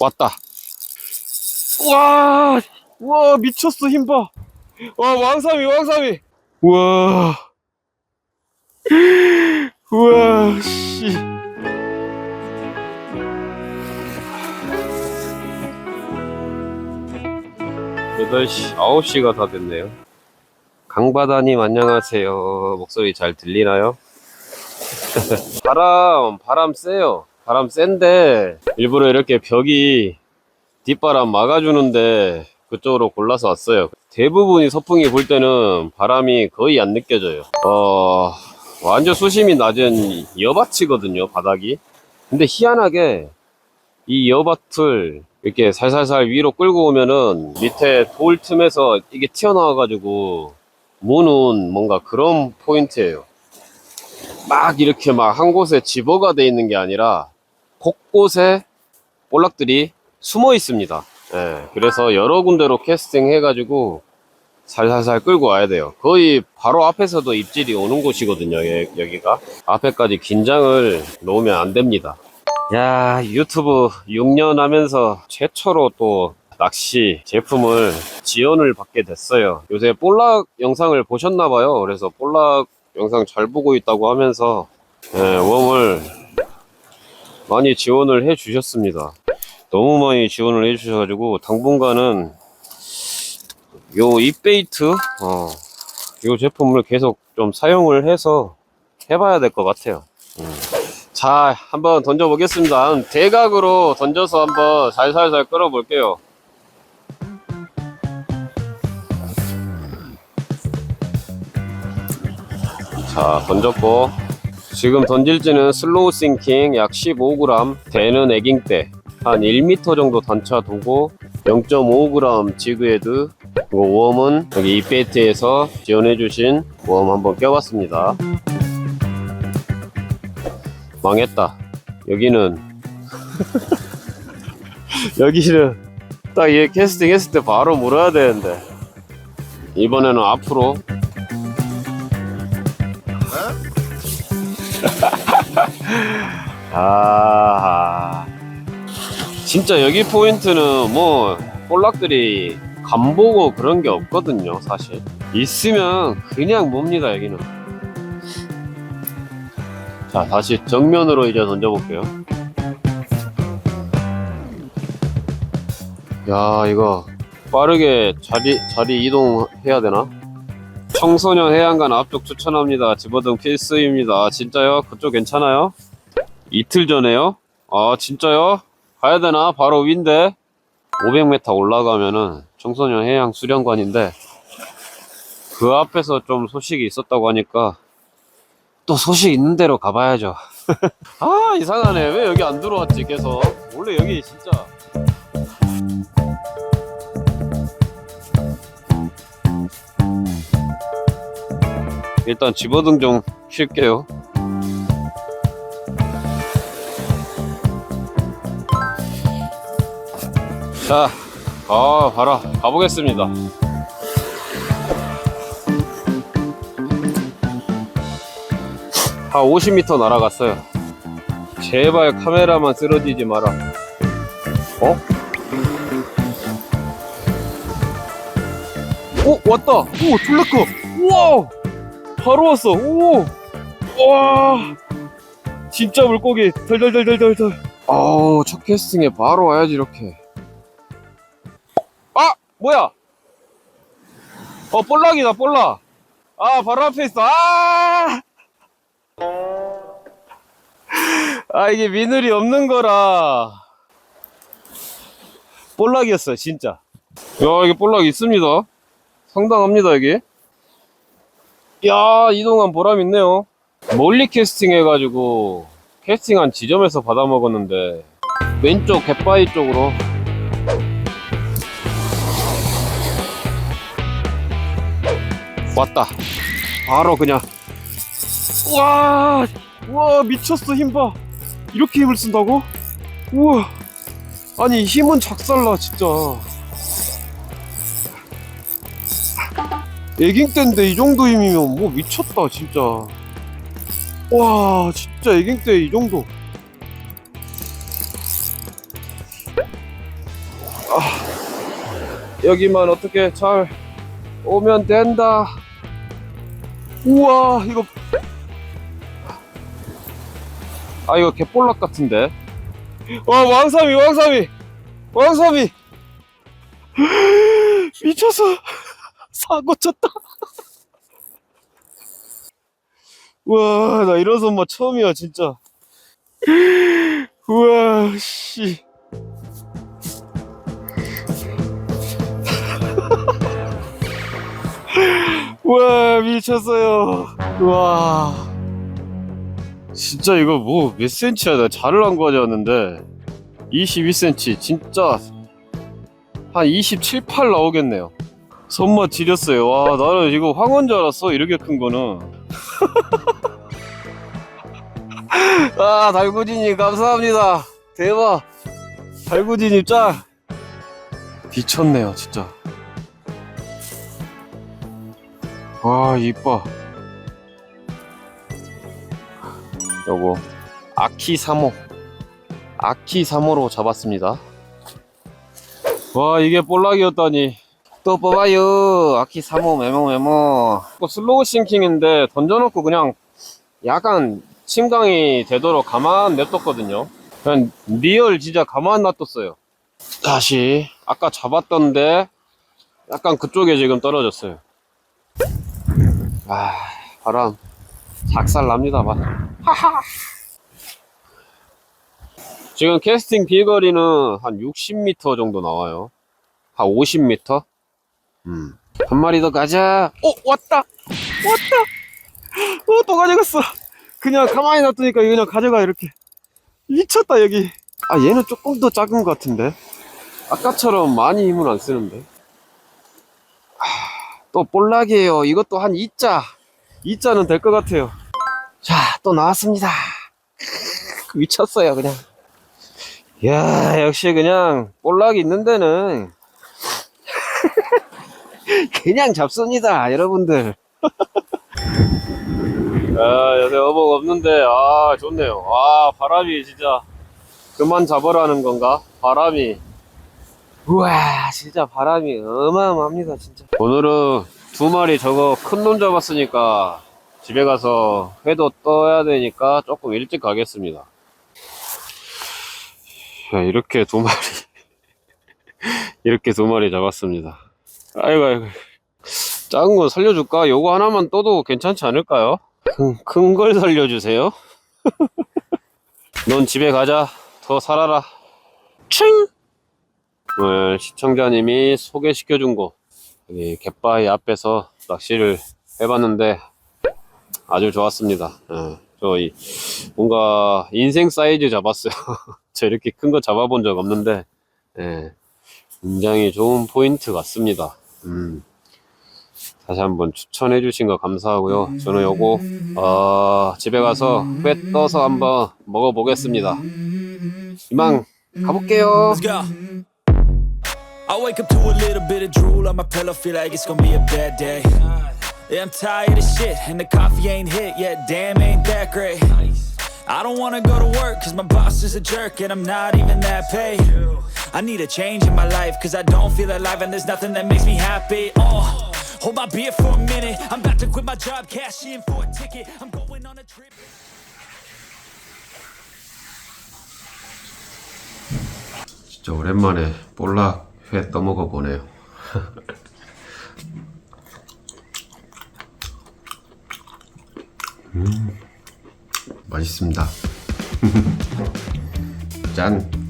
왔다. 와, 와, 미쳤어, 힘 봐. 와, 왕삼이, 왕삼이. 우와. 우와, 씨. 여덟 시 아홉 시가다 됐네요. 강바다님 안녕하세요. 목소리 잘 들리나요? 바람, 바람 세요. 바람 센데, 일부러 이렇게 벽이 뒷바람 막아주는데, 그쪽으로 골라서 왔어요. 대부분이 서풍이 불 때는 바람이 거의 안 느껴져요. 어, 완전 수심이 낮은 여밭이거든요, 바닥이. 근데 희한하게, 이 여밭을 이렇게 살살살 위로 끌고 오면은 밑에 돌 틈에서 이게 튀어나와 가지고 무는 뭔가 그런 포인트예요. 막 이렇게 막 한 곳에 집어가 돼 있는 게 아니라 곳곳에 볼락들이 숨어 있습니다. 예, 그래서 여러 군데로 캐스팅 해가지고 살살살 끌고 와야 돼요. 거의 바로 앞에서도 입질이 오는 곳이거든요, 여- 여기가. 앞에까지 긴장을 놓으면 안 됩니다. 야, 유튜브 6년 하면서 최초로 또 낚시 제품을 지원을 받게 됐어요. 요새 볼락 영상을 보셨나봐요. 그래서 볼락 영상 잘 보고 있다고 하면서 예, 웜을 많이 지원을 해 주셨습니다. 너무 많이 지원을 해 주셔가지고 당분간은 요 입베이트 어, 요 제품을 계속 좀 사용을 해서 해봐야 될 것 같아요. 음. 자, 한번 던져 보겠습니다. 한 대각으로 던져서 한번 살살살 끌어 볼게요. 자, 던졌고. 지금 던질지는 슬로우 싱킹 약 15g, 대는 에깅대. 한 1m 정도 단차 두고 0.5g 지그헤드. 그리고 웜은 여기 이페이트에서 지원해주신 웜 한번 껴봤습니다. 망했다. 여기는. 여기는 딱 얘 캐스팅 했을 때 바로 물어야 되는데. 이번에는 앞으로 아 진짜 여기 포인트는 뭐 볼락들이 간 보고 그런 게 없거든요 사실 있으면 그냥 뭡니다 여기는 자, 다시 정면으로 이제 던져볼게요. 야, 이거 빠르게 자리, 자리 이동해야 되나? 청소년 해안간 앞쪽 추천합니다. 집어등 필수입니다. 진짜요? 그쪽 괜찮아요? 이틀 전에요? 아, 진짜요? 가야 되나? 바로 위인데? 500m 올라가면은 청소년 해양 수련관인데 그 앞에서 좀 소식이 있었다고 하니까 또 소식 있는 대로 가봐야죠. 아 이상하네. 왜 여기 안 들어왔지 계속? 원래 여기 진짜. 일단 집어등 좀 쉴게요. 자, 아, 봐라. 가보겠습니다. 한 50m 날아갔어요. 제발 카메라만 쓰러지지 마라. 어? 오 왔다. 오 졸라 커. 우와. 바로 왔어. 오. 와. 진짜 물고기. 덜덜덜덜덜덜. 아우 첫 캐스팅에 바로 와야지 이렇게. 아 뭐야? 어 볼락이다 볼락. 아 바로 앞에 있어. 아. 아 이게 미늘이 없는 거라 볼락이었어요 진짜 야 이게 볼락 있습니다 상당합니다 여기 야 이동한 보람 있네요 멀리 캐스팅 해가지고 캐스팅한 지점에서 받아 먹었는데 왼쪽 갯바위 쪽으로 왔다 바로 그냥 와, 와 미쳤어 힘 봐. 이렇게 힘을 쓴다고? 우와. 아니 힘은 작살나 진짜. 애깅 때인데 이 정도 힘이면 뭐 미쳤다 진짜. 와 진짜 애깅 때 이 정도. 아, 여기만 어떻게 잘 오면 된다. 우와, 이거. 아, 이거 개볼락 같은데. 와, 왕삼이, 왕삼이! 왕삼이! 미쳤어! 사고 쳤다! 우와, 나 이런 선마 처음이야, 진짜. 우와, 씨. 우와, 미쳤어요. 우와. 진짜 이거 뭐 몇 센치야? 나 잘을 한거 가져왔는데. 22cm. 진짜 한 27, 8 나오겠네요. 손맛 지렸어요. 와, 나는 이거 황혼 줄 알았어. 이렇게 큰 거는. 아, 달구지님, 감사합니다. 대박. 달구지님 짱. 미쳤네요, 진짜. 와, 이뻐. 요거, 아키 3호. 아키 3호로 잡았습니다. 와, 이게 볼락이었다니. 또 뽑아요. 아키 3호, 메모, 메모. 뭐 슬로우 싱킹인데 던져놓고 그냥 약간 침강이 되도록 가만 냅뒀거든요. 그냥 리얼 진짜 가만 놔뒀어요. 다시 아까 잡았던데 약간 그쪽에 지금 떨어졌어요. 아 바람 작살 납니다. 막. 지금 캐스팅 비거리는 한 60m 정도 나와요. 한 50m? 음. 한 마리 더 가자. 어 왔다. 왔다. 어또 가져갔어. 그냥 가만히 놔두니까 그냥 가져가 이렇게. 미쳤다 여기. 아 얘는 조금 더 작은 것 같은데? 아까처럼 많이 힘을 안 쓰는데? 아, 또 볼락이에요. 이것도 한 2자. 2자는 될 것 같아요. 자 또 나왔습니다. 미쳤어요 그냥. 이야 역시 그냥 볼락이 있는 데는 그냥 잡습니다 여러분들 아, 요새 어복 없는데, 아, 좋네요. 아, 바람이 진짜, 그만 잡으라는 건가? 바람이. 우와, 진짜 바람이 어마어마합니다, 진짜. 오늘은 두 마리 저거 큰 놈 잡았으니까, 집에 가서 회도 떠야 되니까 조금 일찍 가겠습니다. 야, 이렇게 두 마리, 이렇게 두 마리 잡았습니다. 아이고, 아이고. 작은 거 살려줄까? 요거 하나만 떠도 괜찮지 않을까요? 큰 걸 살려주세요. 넌 집에 가자. 더 살아라. 칭! 오늘 시청자님이 소개시켜준 곳. 여기 갯바위 앞에서 낚시를 해봤는데 아주 좋았습니다. 예, 저이 뭔가 인생 사이즈 잡았어요. 저 이렇게 큰 거 잡아본 적 없는데 예, 굉장히 좋은 포인트 같습니다. 음. 다시 한번 추천해 주신 거 감사하고요. 저는 요거 어, 집에 가서 회 떠서 한번 먹어보겠습니다. 이만 가볼게요. Let's go. I wake up to a little bit of drool on my pillow, feel like it's gonna be a bad day. Yeah, I'm tired of shit, and the coffee ain't hit yet. Damn, ain't that great. I don't wanna go to work, cause my boss is a jerk, and I'm not even that paid. I need a change in my life, cause I don't feel alive, and there's nothing that makes me happy. Oh, hold my beer for a minute. I'm about to quit my job, cash in for a ticket. I'm going on a trip. 진짜 오랜만에 볼락 회 떠먹어 보네요. 맛있습니다. 짠.